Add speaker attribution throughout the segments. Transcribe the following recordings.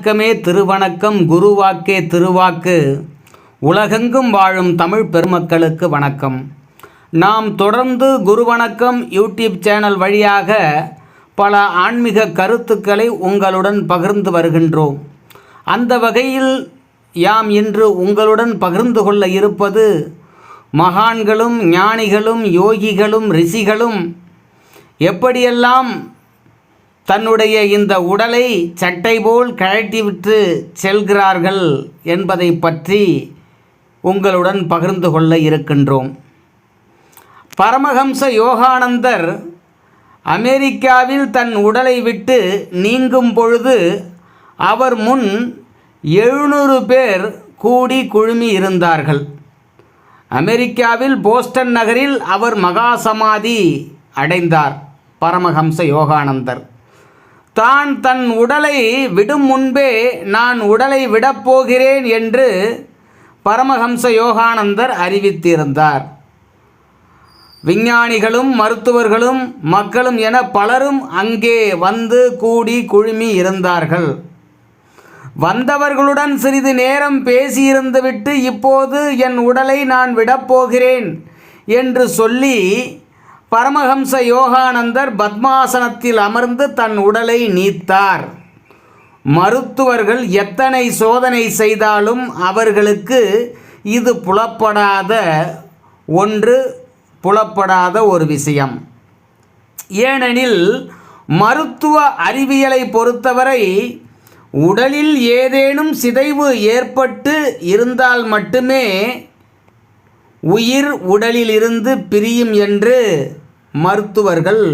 Speaker 1: வணக்கமே திருவணக்கம் குருவாக்கே திருவாக்கு. உலகெங்கும் வாழும் தமிழ் பெருமக்களுக்கு வணக்கம். நாம் தொடர்ந்து குருவணக்கம் யூடியூப் சேனல் வழியாக பல ஆன்மீக கருத்துக்களை உங்களுடன் பகிர்ந்து வருகின்றோம். அந்த வகையில் யாம் இன்று உங்களுடன் பகிர்ந்து கொள்ள இருப்பது மகான்களும் ஞானிகளும் யோகிகளும் ரிஷிகளும் எப்படியெல்லாம் தன்னுடைய இந்த உடலை சட்டை போல் கழட்டிவிட்டு செல்கிறார்கள் என்பதை பற்றி உங்களுடன் பகிர்ந்து கொள்ள இருக்கின்றோம். பரமஹம்ச யோகானந்தர் அமெரிக்காவில் தன் உடலை விட்டு நீங்கும் பொழுது அவர் முன் எழுநூறு பேர் கூடி குழுமி இருந்தார்கள். அமெரிக்காவில் போஸ்டன் நகரில் அவர் மகா சமாதி அடைந்தார் பரமஹம்ச யோகானந்தர். தான் தன் உடலை விடும் முன்பே நான் உடலை விடப்போகிறேன் என்று பரமஹம்ச யோகானந்தர் அறிவித்திருந்தார். விஞ்ஞானிகளும் மருத்துவர்களும் மக்களும் என பலரும் அங்கே வந்து கூடி குழுமி இருந்தார்கள். வந்தவர்களுடன் சிறிது நேரம் பேசியிருந்துவிட்டு இப்போது என் உடலை நான் விடப்போகிறேன் என்று சொல்லி பரமஹம்ச யோகானந்தர் பத்மாசனத்தில் அமர்ந்து தன் உடலை நீத்தார். மருத்துவர்கள் எத்தனை சோதனை செய்தாலும் அவர்களுக்கு இது புலப்படாத ஒன்று புலப்படாத ஒரு விஷயம். ஏனெனில் மருத்துவ அறிவியலை பொறுத்தவரை உடலில் ஏதேனும் சிதைவு ஏற்பட்டு இருந்தால் மட்டுமே உயிர் உடலிலிருந்து பிரியும் என்று மருத்துவர்கள்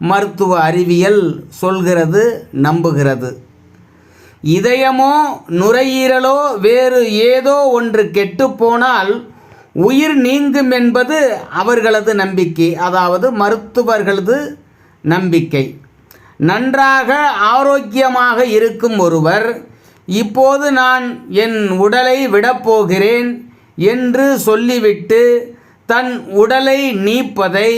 Speaker 1: மருத்துவ அறிவியல் சொல்கிறது நம்புகிறது. இதயமோ நுரையீரலோ வேறு ஏதோ ஒன்று கெட்டுப்போனால் உயிர் நீங்கும் என்பது அவர்களது நம்பிக்கை அதாவது மருத்துவர்களது நம்பிக்கை. நன்றாக ஆரோக்கியமாக இருக்கும் ஒருவர் இப்போது நான் என் உடலை விடப்போகிறேன் என்று சொல்லிவிட்டு தன் உடலை நீப்பதை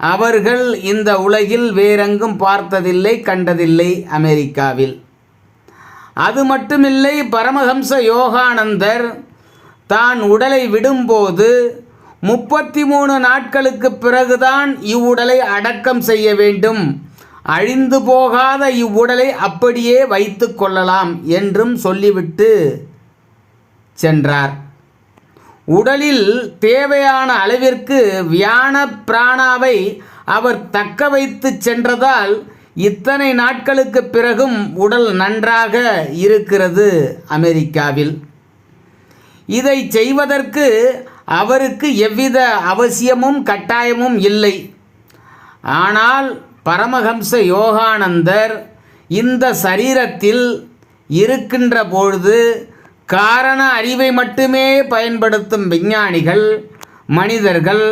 Speaker 1: அவர்கள் இந்த உலகில் வேறெங்கும் பார்த்ததில்லை கண்டதில்லை அமெரிக்காவில். அது மட்டுமில்லை பரமஹம்ச யோகானந்தர் தான் உடலை விடும்போது முப்பத்தி மூணு நாட்களுக்கு பிறகுதான் இவ்வுடலை அடக்கம் செய்ய வேண்டும். அழிந்து போகாத இவ்வுடலை அப்படியே வைத்து கொள்ளலாம் என்றும் சொல்லிவிட்டு சென்றார். உடலில் தேவையான அளவிற்கு வியான பிராணாவை அவர் தக்க வைத்து சென்றதால் இத்தனை நாட்களுக்கு பிறகும் உடல் நன்றாக இருக்கிறது அமெரிக்காவில். இதை செய்வதற்கு அவருக்கு எவ்வித அவசியமும் கட்டாயமும் இல்லை. ஆனால் பரமஹம்ச யோகானந்தர் இந்த சரீரத்தில் இருக்கின்ற பொழுது காரண அறிவை மட்டுமே பயன்படுத்தும் விஞ்ஞானிகள் மனிதர்கள்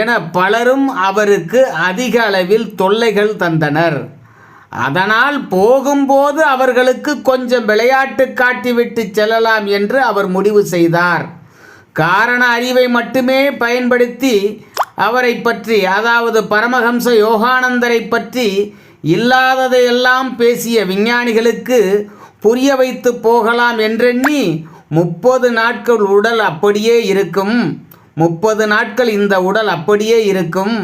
Speaker 1: என பலரும் அவருக்கு அதிக அளவில் தொல்லைகள் தந்தனர். அதனால் போகும்போது அவர்களுக்கு கொஞ்சம் விளையாட்டு காட்டிவிட்டு செல்லலாம் என்று அவர் முடிவு செய்தார். காரண அறிவை மட்டுமே பயன்படுத்தி அவரை பற்றி அதாவது பரமஹம்ச யோகானந்தரை பற்றி இல்லாததையெல்லாம் பேசிய விஞ்ஞானிகளுக்கு புரிய வைத்து போகலாம் என்றெண்ணி முப்பது நாட்கள் உடல் அப்படியே இருக்கும். முப்பது நாட்கள் இந்த உடல் அப்படியே இருக்கும்.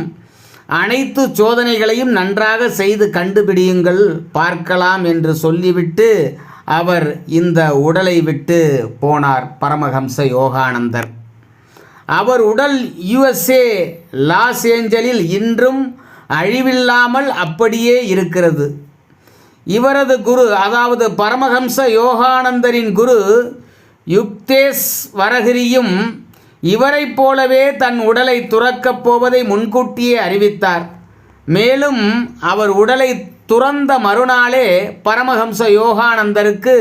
Speaker 1: அனைத்து சோதனைகளையும் நன்றாக செய்து கண்டுபிடியுங்கள் பார்க்கலாம் என்று சொல்லிவிட்டு அவர் இந்த உடலை விட்டு போனார் பரமஹம்ச யோகானந்தர். அவர் உடல் யுஎஸ்ஏ லாஸ் ஏஞ்சலில் இன்றும் அழிவில்லாமல் அப்படியே இருக்கிறது. இவரது குரு அதாவது பரமஹம்ச யோகானந்தரின் குரு யுக்தேஸ் வரகிரியும் இவரைப் போலவே தன் உடலை துறக்கப் போவதை முன்கூட்டியே அறிவித்தார். மேலும் அவர் உடலை துறந்த மறுநாளே பரமஹம்ச யோகானந்தருக்கு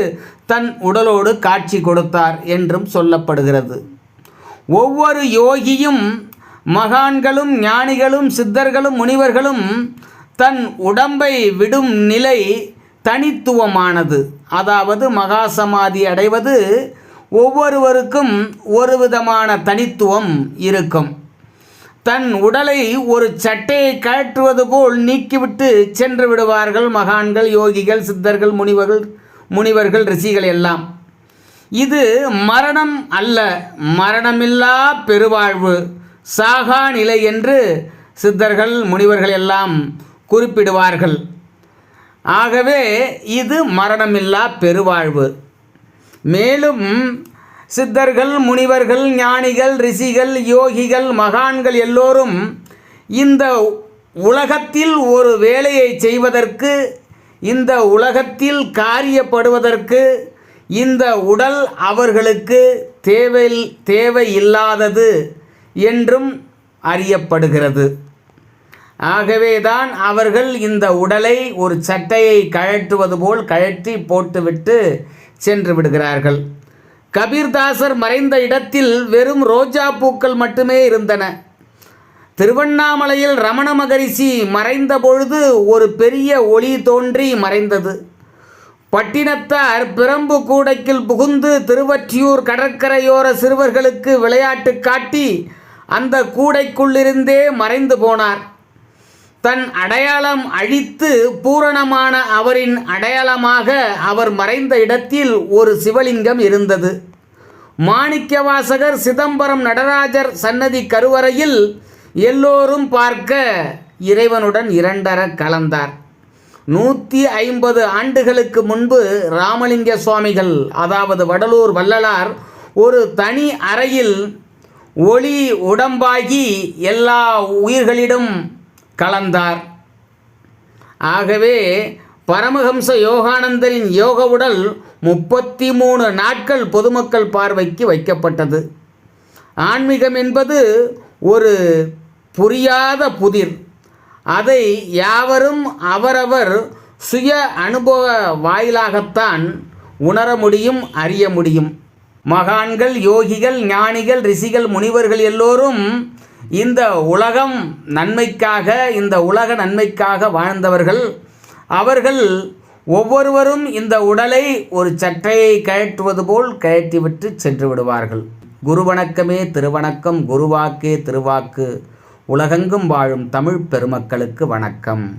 Speaker 1: தன் உடலோடு காட்சி கொடுத்தார் என்றும் சொல்லப்படுகிறது. ஒவ்வொரு யோகியும் மகான்களும் ஞானிகளும் சித்தர்களும் முனிவர்களும் தன் உடம்பை விடும் நிலை தனித்துவமானது. அதாவது மகாசமாதி அடைவது ஒவ்வொருவருக்கும் ஒரு விதமான தனித்துவம் இருக்கும். தன் உடலை ஒரு சட்டையை கழற்றுவது போல் நீக்கிவிட்டு சென்று விடுவார்கள் மகான்கள் யோகிகள் சித்தர்கள் முனிவர்கள் முனிவர்கள் ரிஷிகள் எல்லாம். இது மரணம் அல்ல மரணமில்லா பெருவாழ்வு சாகா நிலை என்று சித்தர்கள் முனிவர்கள் எல்லாம் குறிப்பிடுவார்கள். ஆகவே இது மரணமில்லா பெருவாழ்வு. மேலும் சித்தர்கள் முனிவர்கள் ஞானிகள் ரிஷிகள் யோகிகள் மகான்கள் எல்லோரும் இந்த உலகத்தில் ஒரு வேலையை செய்வதற்கு இந்த உலகத்தில் காரியப்படுவதற்கு இந்த உடல் அவர்களுக்கு தேவை தேவையில்லாதது என்றும் அறியப்படுகிறது. ஆகவேதான் அவர்கள் இந்த உடலை ஒரு சட்டையை கழற்றுவது போல் கழற்றி போட்டுவிட்டு சென்று விடுகிறார்கள். கபீர்தாசர் மறைந்த இடத்தில் வெறும் ரோஜா பூக்கள் மட்டுமே இருந்தன. திருவண்ணாமலையில் ரமண மகரிஷி மறைந்த பொழுது ஒரு பெரிய ஒளி தோன்றி மறைந்தது. பட்டினத்தார் பிரம்பு கூடைக்கில் புகுந்து திருவற்றியூர் கடற்கரையோர சிறுவர்களுக்கு விளையாட்டு காட்டி அந்த கூடைக்குள்ளிருந்தே மறைந்து போனார். தன் அடையாளம் அழித்து பூரணமான அவரின் அடையாளமாக அவர் மறைந்த இடத்தில் ஒரு சிவலிங்கம் இருந்தது. மாணிக்கவாசகர் சிதம்பரம் நடராஜர் சன்னதி கருவறையில் எல்லோரும் பார்க்க இறைவனுடன் இரண்டர கலந்தார். நூற்றி ஐம்பது ஆண்டுகளுக்கு முன்பு ராமலிங்க சுவாமிகள் அதாவது வடலூர் வள்ளலார் ஒரு தனி அறையில் ஒளி உடம்பாகி எல்லா உயிர்களிடம் கலந்தார். ஆகவே பரமஹம்ச யோகானந்தரின் யோக உடல் முப்பத்தி மூணு நாட்கள் பொதுமக்கள் பார்வைக்கு வைக்கப்பட்டது. ஆன்மீகம் என்பது ஒரு புரியாத புதிர். அதை யாவரும் அவரவர் சுய அனுபவ வாயிலாகத்தான் உணர முடியும் அறிய முடியும். மகான்கள் யோகிகள் ஞானிகள் ரிஷிகள் முனிவர்கள் எல்லோரும் இந்த உலகம் நன்மைக்காக இந்த உலக நன்மைக்காக வாழ்ந்தவர்கள் அவர்கள் ஒவ்வொருவரும் இந்த உடலை ஒரு சட்டையை கழற்றுவது போல் கழற்றிவிட்டு சென்று விடுவார்கள். குருவணக்கமே திருவணக்கம் குருவாக்கே திருவாக்கு. உலகெங்கும் வாழும் தமிழ் பெருமக்களுக்கு வணக்கம்.